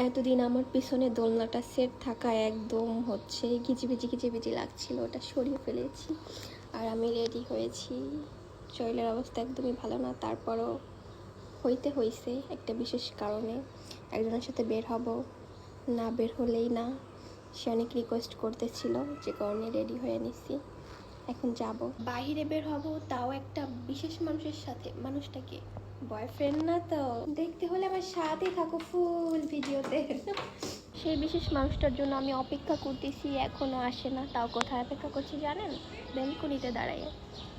এতদিন আমার পিছনে দোলনাটা সেট থাকা একদম হচ্ছে কিচিবিচি কিচিবিচি লাগছিল, ওটা সরিয়ে ফেলেছি। আর আমি রেডি হয়েছি। শরীরের অবস্থা একদমই ভালো না, তারপরও হইতে হইছে একটা বিশেষ কারণে। একজনের সাথে বের হব, না বের হলেই না। সে অনেক রিকোয়েস্ট করতেছিল, যে কারণে রেডি হয়ে নিছি। এখন যাব। বাইরে বের হব তাও একটা বিশেষ মানুষের সাথে। মানুষটাকে বয়ফ্রেন্ড না তো? দেখতে হলে আমার সাথে থাকো ফুল ভিডিওতে সেই বিশেষ মানুষটার জন্য আমি অপেক্ষা করতেছি এখনও আসে না। তাও কোথায় অপেক্ষা করছি জানেন? ব্যালকনিতে দাঁড়ায়।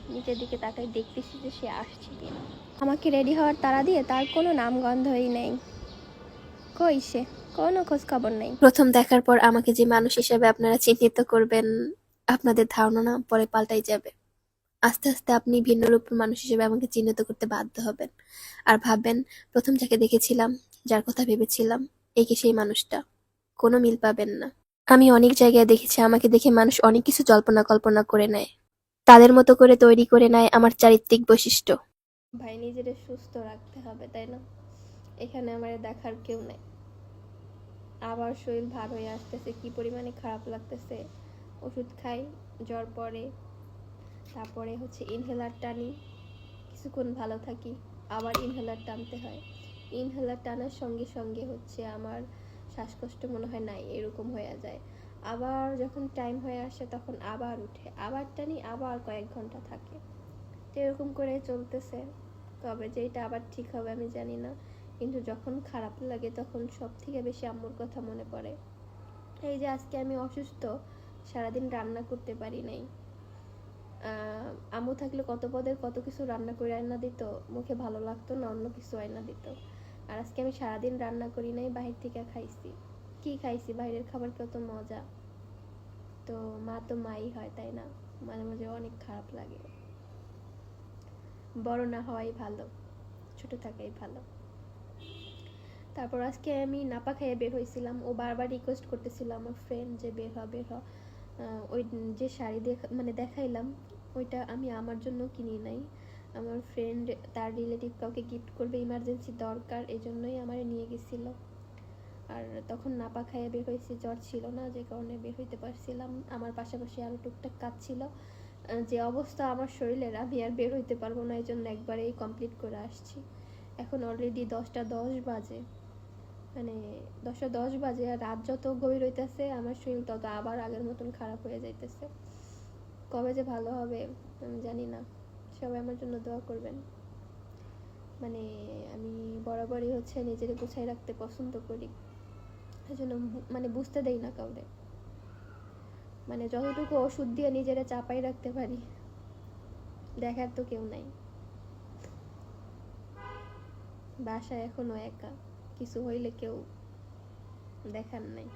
নিচের দিকে তাকাই দেখতেছি যে সে আসছে কিনা আমাকে রেডি হওয়ার তারা দিয়ে তার কোনো নাম গন্ধই নেই। কই সে? কোনো খোঁজ খবর নেই। প্রথম দেখার পর আমাকে যে মানুষ হিসেবে আপনারা চিহ্নিত করবেন আপনাদের ধারণা না, পরে পাল্টাই যাবে। আস্তে আস্তে আপনি ভিন্ন রূপের মানুষ হিসেবে আমাকে চিহ্নিত করতে বাধ্য হবেন। আর ভাববেন, প্রথম যাকে দেখেছিলাম, যার কথা ভেবেছিলাম এই কি সেই মানুষটা। কোনো মিল পাবেন না। আমি অনেক জায়গায় দেখেছি, আমাকে দেখে মানুষ অনেক কিছু জল্পনা কল্পনা করে নেয়। তাদের মতো করে তৈরি করে নেয় আমার চারিত্রিক বৈশিষ্ট্য। ভাই, নিজের সুস্থ রাখতে হবে, তাই না? এখানে আমার দেখার কেউ নেই। আবার শরীর ভার হয়ে আসতেছে, কি পরিমাণে খারাপ লাগতেছে। ওষুধ খাই, জ্বর পড়ে। তারপরে হচ্ছে ইনহেলার টানি। কিছুক্ষণ ভালো থাকি, আবার ইনহেলার টানতে হয়। ইনহেলার টানার সঙ্গে সঙ্গে হচ্ছে আমার শ্বাসকষ্ট মনে হয় নাই, এরকম হয়ে যায়। আবার যখন টাইম হয়ে আসে তখন আবার উঠে, আবার টানি, আবার কয়েক ঘণ্টা থাকে। তো এরকম করে চলতেছে। তবে যে এটা আবার ঠিক হবে আমি জানি না। কিন্তু যখন খারাপ লাগে তখন সব থেকে বেশি আম্মুর কথা মনে পড়ে। এই যে আজকে আমি অসুস্থ সারাদিন রান্না করতে পারি নাই। আম্মু থাকলে কত পদের কত কিছু রান্না করে আয়না দিত, মুখে ভালো লাগতো না, অন্য কিছু আয়না দিত। আর আজকে আমি সারাদিন রান্না করি নাই, বাহির থেকে খাইছি। কি খাইছি? বাইরের খাবার কত মজা। তো মা তো মাই হয়, তাই না? মাঝে মাঝে অনেক খারাপ লাগে। বড় না হওয়াই ভালো, ছোট থাকাই ভালো। তারপর আজকে আমি নাপা খেয়ে বের হয়েছিলাম ও বারবার রিকোয়েস্ট করতেছিল আমার ফ্রেন্ড যে বের হ বের হ। ওই যে শাড়ি দেখা মানে দেখাইলাম, ওইটা আমি আমার জন্য কিনি নাই। আমার ফ্রেন্ড তার রিলেটিভ কাউকে গিফট করবে ইমার্জেন্সি দরকার এই জন্যই আমার নিয়ে গেছিল। আর তখন নাপা খাইয়ে বের হয়েছি, জ্বর ছিল না, যে কারণে বের হইতে পারছিলাম। আমার পাশাপাশি আরও টুকটাক কাজ ছিল। যে অবস্থা আমার শরীরের, আমি আর বের হইতে পারব না এই জন্য একবারেই কমপ্লিট করে আসছি। এখন অলরেডি দশটা দশ বাজে। মানে দশটা দশ বাজে আর রাত যত গভীর হইতেছে, আমার শরীর তত আবার আগের মতন খারাপ হয়ে যাইতেছে। কবে যে ভালো হবে, আমি জানি না। সবাই আমার জন্য দোয়া করবেন। মানে আমি বরাবরই হচ্ছে নিজের গুছাই রাখতে পছন্দ করি। এই জন্য মানে বুঝতে দেই না কাউরে। মানে যতটুকু ওষুধ দিয়ে নিজেরা চাপাই রাখতে পারি, দেখার তো কেউ নাই। বাসায় এখনও একা। কিছু হইলে কেউ দেখার নাই।